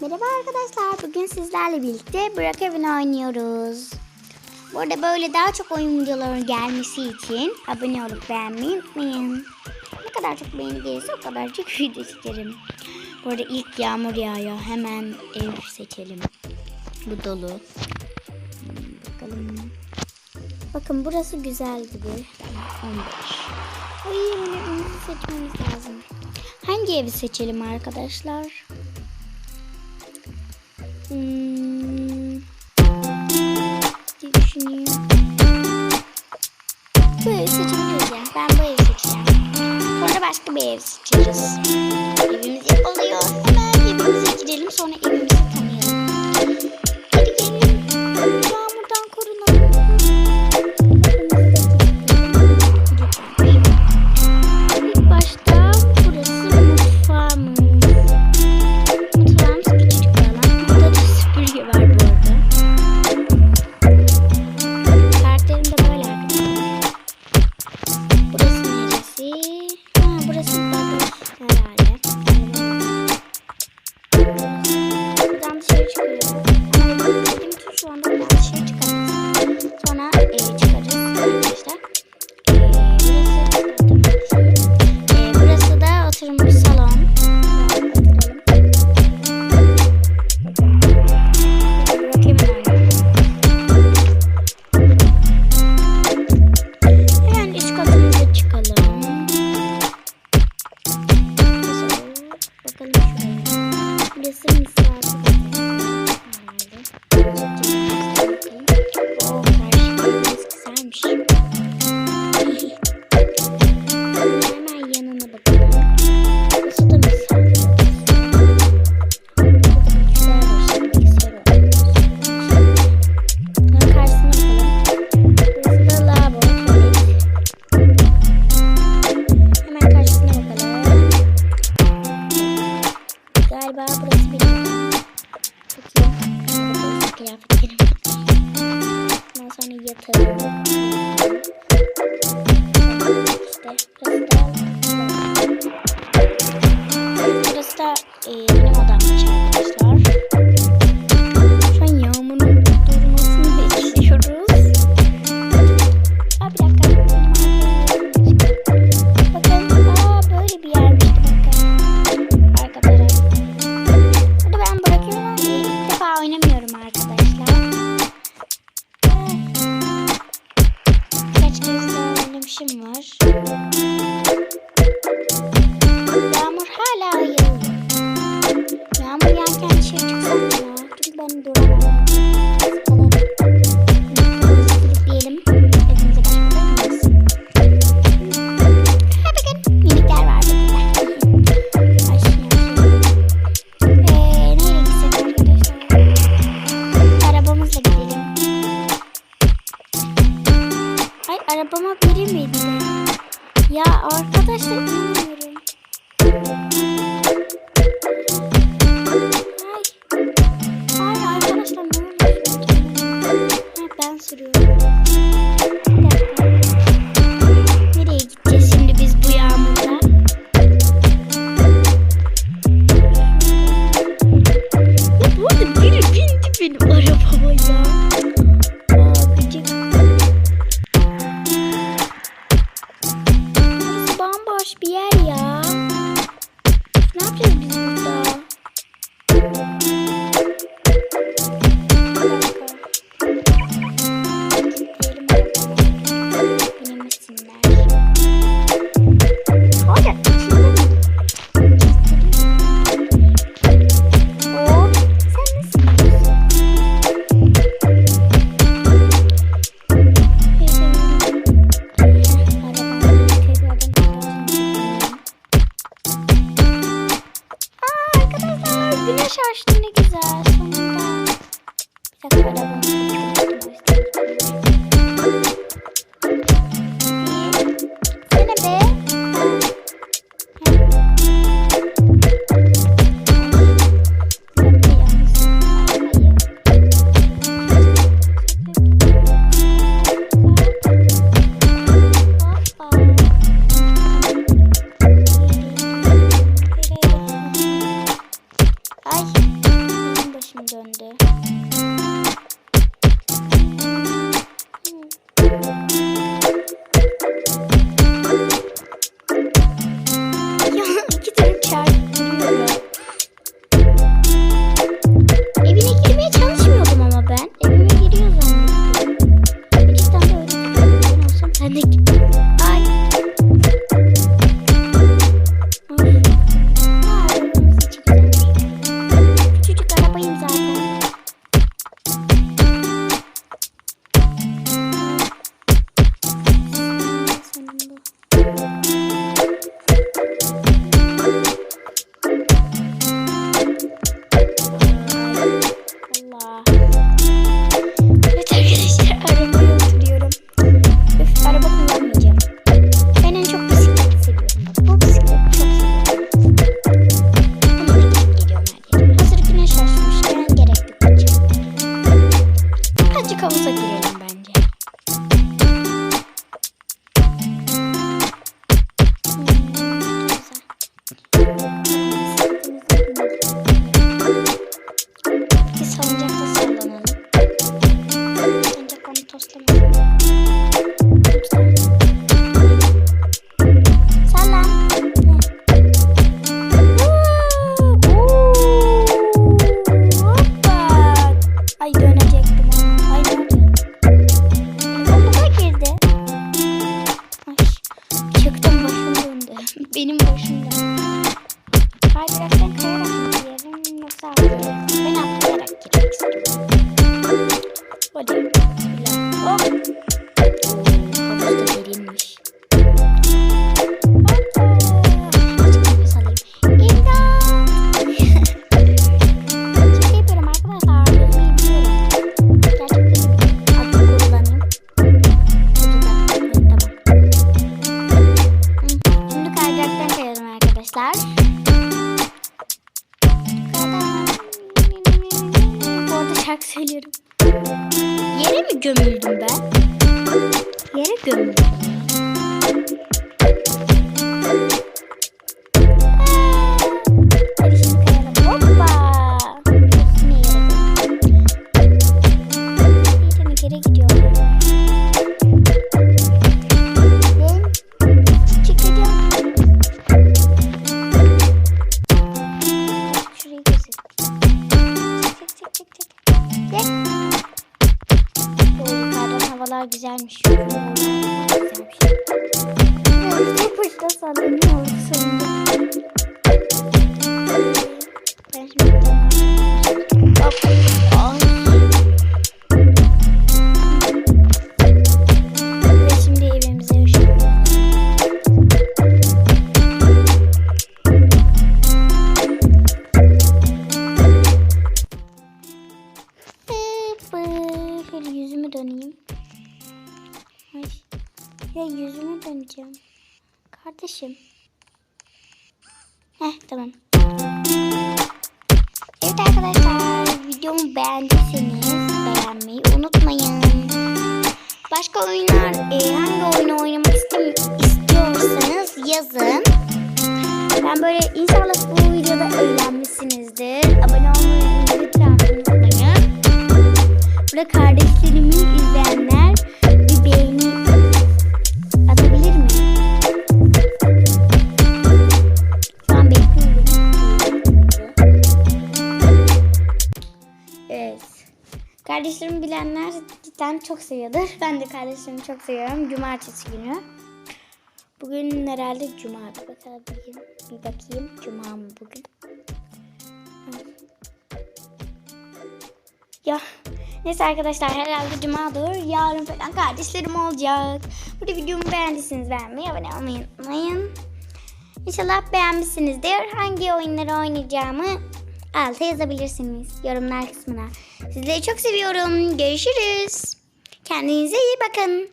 Merhaba arkadaşlar. Bugün sizlerle birlikte Bırak Evini oynuyoruz. Bu arada böyle daha çok oyun videoları gelmesi için abone olup beğenmeyi unutmayın. Ne kadar çok beğeni gelirse o kadar çok video çekerim. Bu arada ilk yağmur yağıyor. Hemen ev seçelim. Bu dolu. Bakalım. Bakın burası güzel gibi. 15. Ay seçmemiz lazım. Hangi evi seçelim arkadaşlar? Hmm. diye düşünüyorum. Bu evi seçebiliriz ya. Ben bu evi. Sonra başka bir ev seçeceğiz. Evimiz yapılıyor. Hemen evimize gidelim. Sonra evimizi Thank you. Dışarı çıksam ya. Çünkü ben. Sıkılırım. Diyelim. Evimize başlayalım. Ha bakın minikler var burada. Eee nereye gitsek arkadaşlar? Arabamızla gidelim. Ay arabama biri miydi? Ya arkadaşlar inanmıyorum. Bir yer ya. Ne yapacağız güzel sonunda. Bir dakika arabamı söylüyorum. Yere mi gömüldüm ben? Yere gömüldüm. Havalar güzelmiş. Güzelmiş. Tek başına sallanıyor sonunda. Ben şimdi bir tane Hop. Kardeşim. Heh tamam. Evet arkadaşlar videomu beğendiyseniz beğenmeyi unutmayın. Başka oyunlar e, hangi oyunu oynamak istiyorsanız yazın. Ben böyle inşallah bu videoda eğlenmişsinizdir. Abone olmayı lütfen unutmayın. Burada kardeşlerimi Kardeşlerimi bilenler cidden çok seviyordur. Ben de kardeşlerimi çok seviyorum. Cumartesi günü. Bugün herhalde cuma. Bakalım. Bir bakayım. Cuma mı bugün? Ya neyse arkadaşlar herhalde cumadır. Yarın falan kardeşlerim olacak. Burada videomu beğendiyseniz beğenmeyi, abone olmayı unutmayın. İnşallah beğenmişsinizdir. Hangi oyunları oynayacağımı alta yazabilirsiniz yorumlar kısmına. Sizleri çok seviyorum. Görüşürüz. Kendinize iyi bakın.